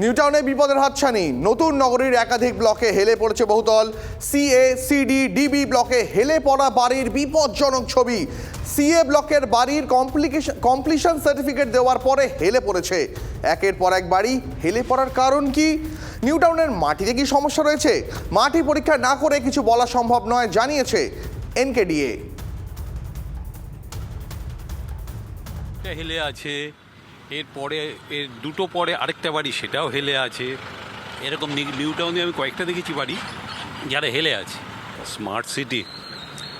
নিউটাউনে বিপদের হাতছানি। নতুন নগরীর একাধিক ব্লকে হেলে পড়েছে বহুতল। সিএ সিডি ডিবি ব্লকে হেলে পড়া বাড়ির বিপজ্জনক ছবি। সিএ ব্লকের বাড়ির কমপ্লিকেশন কমপ্লিশন সার্টিফিকেট দেওয়ার পরে হেলে পড়েছে। একের পর এক বাড়ি হেলে পড়ার কারণ কি? নিউটাউনের মাটিতে কি সমস্যা রয়েছে? মাটি পরীক্ষা না করে কিছু বলা সম্ভব নয়, জানিয়েছে এনকেডিএ হেলে আছে? এরপরে এর দুটো পরে আরেকটা বাড়ি সেটাও হেলে আছে। এরকম নিউ টাউনে আমি কয়েকটা দেখেছি বাড়ি যারা হেলে আছে। Smart city.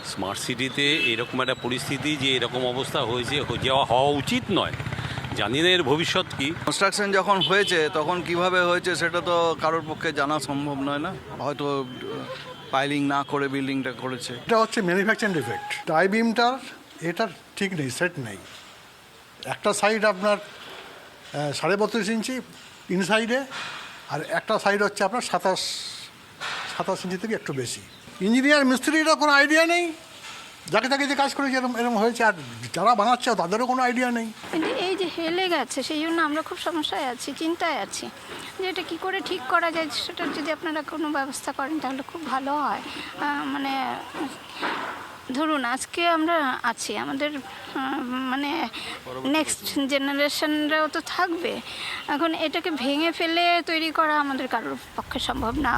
স্মার্ট সিটিতে এরকম একটা পরিস্থিতি যে এরকম অবস্থা হয়েছে যাওয়া হওয়া উচিত নয়। জানি না এর ভবিষ্যৎ কী। কনস্ট্রাকশন যখন হয়েছে তখন কীভাবে হয়েছে সেটা তো কারোর পক্ষে জানা সম্ভব নয় না। হয়তো পাইলিং না করে বিল্ডিংটা করেছে। এটা হচ্ছে ম্যানুফ্যাকচারিং ডিফেক্ট টাই বিমটার এটার ঠিক নেই সেট নেই। একটা সাইড আপনার সাড়ে বত্রিশ ইঞ্চি ইনসাইডে আর একটা সাইড হচ্ছে আপনার সাতাশ সাতাশ ইঞ্চি থেকে একটু বেশি। ইঞ্জিনিয়ার মিস্ত্রিরও কোনো আইডিয়া নেই। যাকে, তাকে যে কাজ করেছে এরকম এরকম হয়েছে, আর যারা বানাচ্ছে, তাদেরও কোনো আইডিয়া নেই। এই যে হেলে গেছে, সেই জন্য আমরা খুব সমস্যায় আছি, চিন্তায় আছি। যে এটা কী করে ঠিক করা যায়, সেটার যদি আপনারা কোনো ব্যবস্থা করেন, তাহলে খুব ভালো হয়। মানে ধরুন আজকে আমরা আছি আমাদের মানে নেক্সট জেনারেশনরাও তো থাকবে। এখন এটাকে ভেঙে ফেলে তৈরি করা আমাদের কারোর পক্ষে সম্ভব না।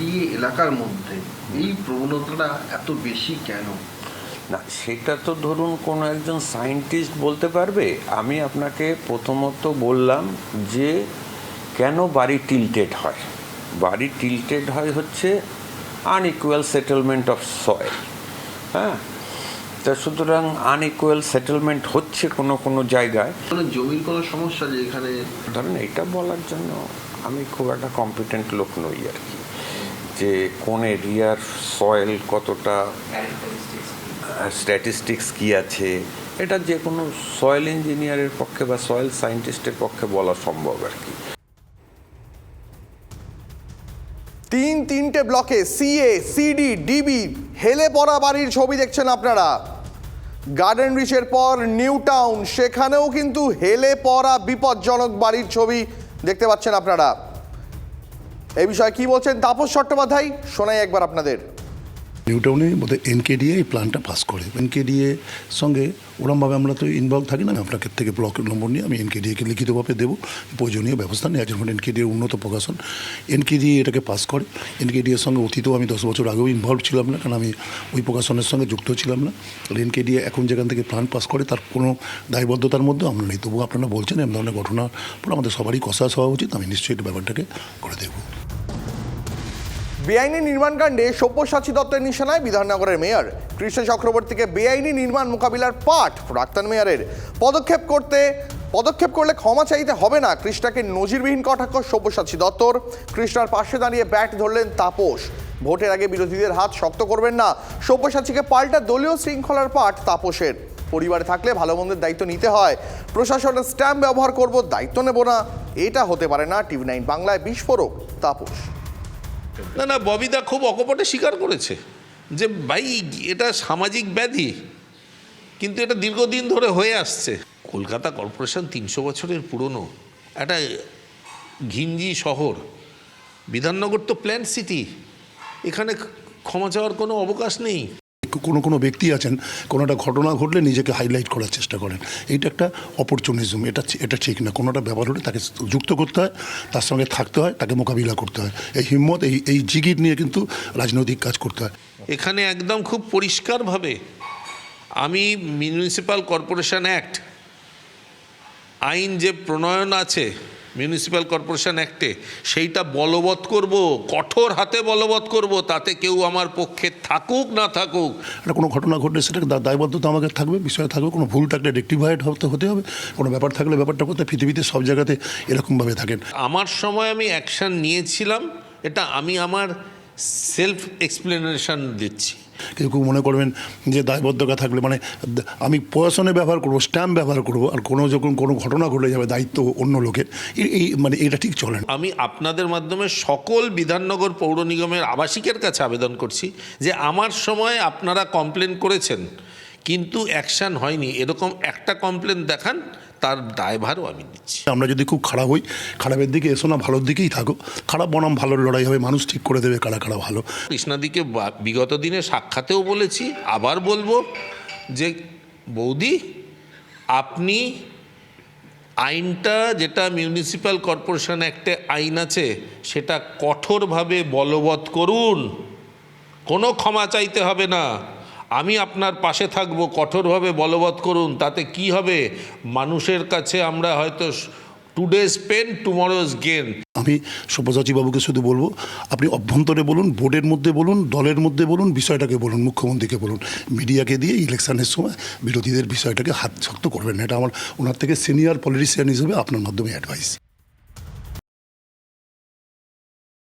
দিয়ে এলাকার মধ্যে এই প্রবণতাটা এত বেশি কেন? না সেটা তো ধরুন কোনো একজন সায়েন্টিস্ট বলতে পারবে। আমি আপনাকে প্রথমত বললাম যে কেন বাড়ি টিল্টেড হয়? বাড়ি টিল্টেড হয় হচ্ছে আনইকুয়াল সেটেলমেন্ট অফ সয়েল হ্যাঁ? তা সুতরাং আনইকুয়াল সেটেলমেন্ট হচ্ছে কোনো কোনো জায়গায়। জমির কোনো সমস্যা যে এখানে? ধরেন এটা বলার জন্য আমি খুব একটা কম্পিটেন্ট লোক নই আর কি। যে কোন এরিয়ার সয়েল কতটা স্ট্যাটিস্টিক্স কি? আছে? এটা যে কোনো সয়েল ইঞ্জিনিয়ারের পক্ষে বা সয়েল সায়েন্টিস্টের পক্ষে বলা সম্ভব আর কি। তিন তিনটে ব্লকে সিএ, সিডি, ডিবি হেলে পড়া বাড়ির ছবি দেখছেন আপনারা। গার্ডেন রিচের পর নিউ টাউন সেখানেও কিন্তু হেলে পড়া বিপজ্জনক বাড়ির ছবি দেখতে পাচ্ছেন আপনারা। এ বিষয়ে কি বলছেন তাপস চট্টোপাধ্যায়? শোনাই একবার আপনাদের। নিউটাউনে বোধহয় এনকেডিএ এই প্ল্যানটা পাস করে। এনকেডিএ সঙ্গে ওরমভাবে আমরা তো ইনভলভ থাকি না, আমি আপনাকে থেকে ব্লকের নম্বর নিয়ে আমি এনকেডিএকে লিখিতভাবে দেবো। প্রয়োজনীয় ব্যবস্থা নেওয়ার জন্য এনকেডিএ উন্নত প্রকাশন। এনকেডিএ এটাকে পাস করে। এনকেডিএর সঙ্গে অতীতেও আমি দশ বছর আগেও ইনভলভ ছিলাম না, কারণ আমি ওই প্রকাশনের সঙ্গে যুক্ত ছিলাম না। এনকেডিএ এখন যেখান থেকে প্ল্যান পাস করে, তার কোনো দায়বদ্ধতার মধ্যে আমরা নেই। তবুও আপনারা বলছেন এমন ধরনের ঘটনার পর আমাদের সবারই কষাস হওয়া উচিত, আমি নিশ্চয়ই ব্যাপারটাকে করে দেবো। বেআইনি নির্মাণকাণ্ডে সব্যসাচী দত্তের নিশানায় বিধাননগরের মেয়র কৃষ্ণ চক্রবর্তীকে বেআইনি নির্মাণ মোকাবিলার পাঠ প্রাক্তন মেয়রের। পদক্ষেপ করতে, পদক্ষেপ করলে ক্ষমা চাইতে হবে না। কৃষ্ণাকে নজিরবিহীন কটাক্ষ সব্যসাচী দত্তর। কৃষ্ণার পাশে দাঁড়িয়ে ব্যাট ধরলেন তাপস। ভোটের আগে বিরোধীদের হাত শক্ত করবেন না। সব্যসাচীকে পাল্টা দলীয় শৃঙ্খলার পাঠ তাপসের। পরিবারে থাকলে ভালো মন্দের দায়িত্ব নিতে হয়। প্রশাসনের স্ট্যাম্প ব্যবহার করব, দায়িত্ব নেব না। এটা হতে পারে না টিভি নাইন বাংলায় বিস্ফোরক, তাপস। না না, ববিদা খুব অকপটে স্বীকার করেছে যে, ভাই, এটা সামাজিক ব্যাধি, কিন্তু এটা দীর্ঘদিন ধরে হয়ে আসছে। কলকাতা কর্পোরেশন তিনশো বছরের পুরনো, একটা ঘিঞ্জি শহর, বিধাননগর তো প্ল্যান সিটি, এখানে ক্ষমা চাওয়ার কোনো অবকাশ নেই। কোনো কোনো ব্যক্তি আছেন, কোনো একটা ঘটনা ঘটলে নিজেকে হাইলাইট করার চেষ্টা করেন। এইটা একটা অপরচুনিজম এটা এটা ঠিক না। কোনোটা ব্যাপার হলে তাকে যুক্ত করতে হয়, তার সঙ্গে থাকতে হয়, তাকে মোকাবিলা করতে হয়। এই হিম্মত, এই এই জিগির নিয়ে কিন্তু রাজনৈতিক কাজ করতে হয়। এখানে একদম খুব পরিষ্কারভাবে আমি মিউনিসিপ্যাল কর্পোরেশন অ্যাক্ট আইন যে প্রণয়ন আছে মিউনিসিপ্যাল কর্পোরেশন অ্যাক্টে সেইটা বলবৎ করব কঠোর হাতে বলবৎ করব তাতে কেউ আমার পক্ষে থাকুক না থাকুক। একটা কোনো ঘটনা ঘটলে সেটাকে দা- দায়বদ্ধতা আমাকে থাকবে বিষয়ে থাকবে কোনো ভুল থাকলে রেক্টিফাইড হতে হতে হবে কোনো ব্যাপার থাকলে ব্যাপারটা করতে পৃথিবীতে সব জায়গাতে এরকমভাবে থাকেন। আমার সময় আমি অ্যাকশান নিয়েছিলাম এটা আমি আমার সেলফ এক্সপ্লেনেশন দিচ্ছি। কেউ মনে করবেন যে দায়বদ্ধতা থাকলে মানে আমি প্রশাসনে ব্যবহার করব স্ট্যাম্প ব্যবহার করব, আর কোনো যখন কোনো ঘটনা ঘটে যাবে দায়িত্ব অন্য লোকের, এই মানে এটা ঠিক চলে না। আমি আপনাদের মাধ্যমে সকল বিধাননগর পৌর নিগমের আবাসিকের কাছে আবেদন করছি যে আমার সময় আপনারা কমপ্লেন করেছেন, কিন্তু অ্যাকশন হয়নি। এরকম একটা কমপ্লেন দেখান তার দায়ভারও আমি নিচ্ছি। আমরা যদি খুব খারাপ হই খারাপের দিকে এসো না ভালোর দিকেই থাকো। খারাপ বনাম ভালোর লড়াই হবে মানুষ ঠিক করে দেবে কারা কারা ভালো। কৃষ্ণাদিকে বা- বিগত দিনে সাক্ষাতেও বলেছি আবার বলব যে বৌদি আপনি আইনটা যেটা মিউনিসিপ্যাল কর্পোরেশন অ্যাক্টে আইন আছে সেটা কঠোরভাবে বলবৎ করুন। কোনো ক্ষমা চাইতে হবে না। আমি আপনার পাশে থাকব, কঠোরভাবে বলবৎ করুন, তাতে কি হবে? মানুষের কাছে আমরা হয়তো টুডেজ পেন টুমরোজ গেন আমি সব্যসাচীবাবুকে শুধু বলব, আপনি অভ্যন্তরে বলুন, বোর্ডের মধ্যে বলুন, দলের মধ্যে বলুন, বিষয়টাকে বলুন, মুখ্যমন্ত্রীকে বলুন। মিডিয়াকে দিয়ে ইলেকশনের সময় বিরোধীদের বিষয়টাকে হাত শক্ত করবেন এটা আমার, ওনার থেকে সিনিয়র পলিটিশিয়ান হিসেবে আপনার মাধ্যমে অ্যাডভাইস